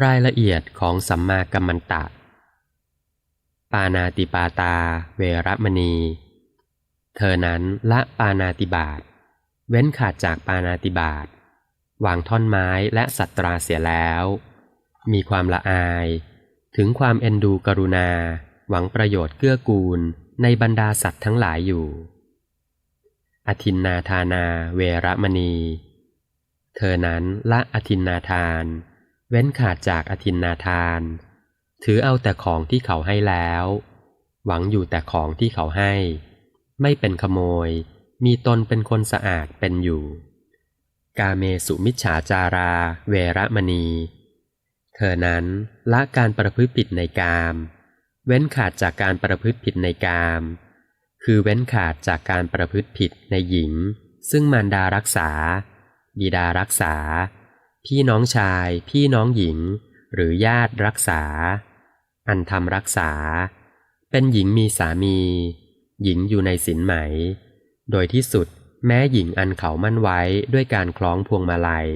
รายละเอียดของสัมมากัมมันตะ ปานาติปาตา เวรมณี เธอนั้นละปานาติบาต เว้นขาดจากปานาติบาต วางท่อนไม้และสัตราเสียแล้ว มีความละอาย ถึงความเอ็นดูกรุณา หวังประโยชน์เกื้อกูลในบรรดาสัตว์ทั้งหลายอยู่ อธินนาทานา เวรมณี เธอนั้นละอธินนาทาน เว้นขาดจากอธินนาทาน ถือเอาแต่ของที่เขาให้แล้ว หวังอยู่แต่ของที่เขาให้ ไม่เป็นขโมย มีตนเป็นคนสะอาดเป็นอยู่ กาเมสุมิจฉาจารา เวรมณี เธอนั้นละการประพฤติผิดในกาม เว้นขาดจากการประพฤติผิดในกาม คือเว้นขาดจากการประพฤติผิดในหญิง ซึ่งมารดารักษา บิดารักษา พี่น้องชาย พี่น้องหญิง หรือญาติรักษา อันทำรักษา เป็นหญิงมีสามี หญิงอยู่ในศีลไหม โดยที่สุดแม้หญิงอันเขามั่นไว้ด้วยการคล้องพวงมาลัย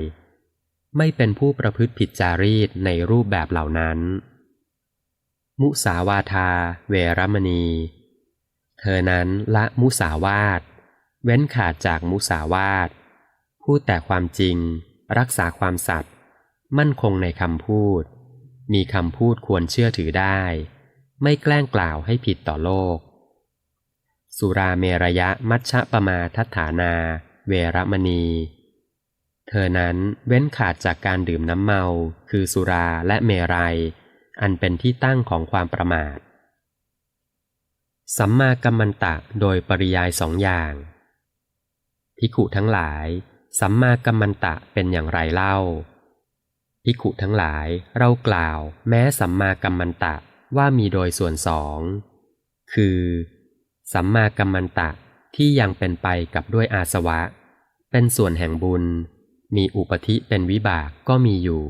ไม่เป็นผู้ประพฤติผิดจารีตในรูปแบบเหล่านั้น มุสาวาทา เวรมณี เธอนั้นละมุสาวาท เว้นขาดจากมุสาวาท พูดแต่ความจริง รักษาความสัตย์มั่นคงในคำพูด มีคำพูดควรเชื่อถือได้ ไม่แกล้งกล่าวให้ผิดต่อโลก สุราเมรยะมัชฌะปมาทัฏฐานา เวรมณี เธอนั้นเว้นขาดจากการดื่มน้ำเมา คือสุราและเมรัย อันเป็นที่ตั้งของความประมาท สัมมากัมมันตะโดยปริยายสองอย่างพิขุทั้งหลาย สัมมากัมมันตะเป็นอย่างไรเล่าพิขุทั้งหลายเรากล่าวแม้สัมมากัมมันตะว่ามีโดยส่วนสอง คือ สัมมากัมมันตะที่ยังเป็นไปกับด้วยอาสวะ เป็นส่วนแห่งบุญ มีอุปธิเป็นวิบากก็มีอยู่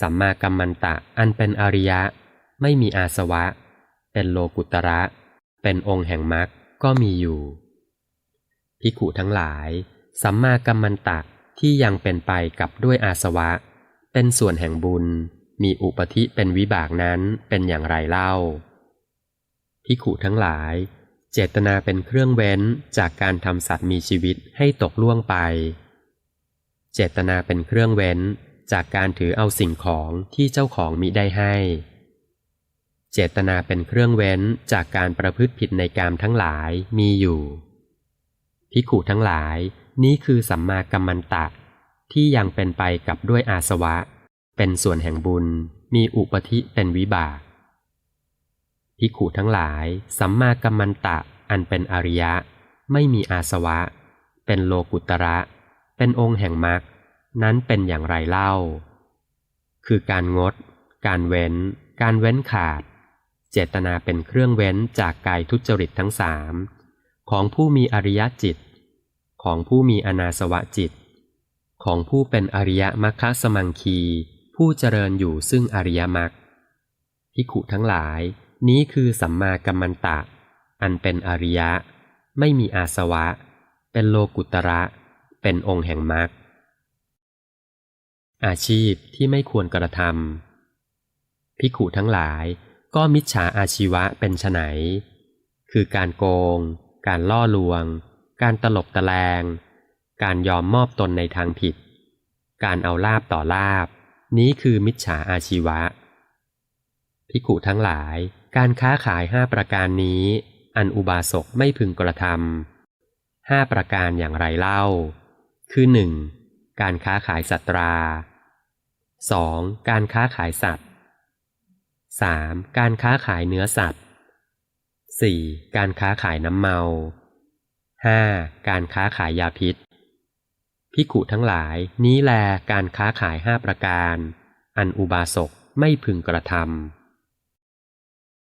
สัมมากัมมันตะอันเป็นอริยะ ไม่มีอาสวะ เป็นโลกุตระ เป็นองค์แห่งมรรคก็มีอยู่พิขุทั้งหลาย สัมมากัมมันตะที่ยังเป็นไปกับด้วยอาสวะ เป็นส่วนแห่งบุญ มีอุปธิเป็นวิบากนั้นเป็นอย่างไรเล่าพิขุทั้งหลาย เจตนาเป็นเครื่องเว้นจากการทำสัตว์มีชีวิตให้ตกล่วงไป เจตนาเป็นเครื่องเว้นจากการถือเอาสิ่งของที่เจ้าของมิได้ให้ เจตนาเป็นเครื่องเว้นจากการประพฤติผิดในกามทั้งหลายมีอยู่พิขุทั้งหลาย นี้คือสัมมากัมมันตะ ที่ยังเป็นไปกับด้วยอาสวะ เป็นส่วนแห่งบุญ มีอุปธิเป็นวิบากพิขุทั้งหลาย สัมมากัมมันตะอันเป็นอริยะ ไม่มีอาสวะ เป็นโลกุตระ เป็นองค์แห่งมรรคนั้นเป็นอย่างไรเล่า คือการงด การเว้น การเว้นขาด เจตนาเป็นเครื่องเว้นจากกายทุจริตทั้งสามของผู้มีอริยจิต ของผู้มีอนาสวะจิต ของผู้เป็นอริยมัคคสมังคี ผู้เจริญอยู่ซึ่งอริยมรรคพิขุทั้งหลาย นี้คือสัมมากัมมันตะ อันเป็นอริยะ ไม่มีอาสวะ เป็นโลกุตระ เป็นองค์แห่งมรรคอาชีพที่ไม่ควรกระทำพิขุทั้งหลายก็มิจฉาอาชีวะเป็นไฉนคือการโกง การล่อลวง การตลบตะแลง การยอมมอบตนในทางผิด การเอาลาบต่อลาบ นี้คือมิจฉาอาชีวะ พิกุทั้งหลายการค้าขายห้าประการนี้ อันอุบาสกไม่พึงกระทำห้าประการอย่างไรเล่า คือหนึ่งการค้าขายสัตรา 2. การค้าขายสัตว์ 3. การค้าขายเนื้อสัตว์ 4. การค้าขายน้ำเมา 5. การค้าขายยาพิษพิกุทั้งหลายนี้แลการค้าขายห้าประการ อันอุบาสกไม่พึงกระทำ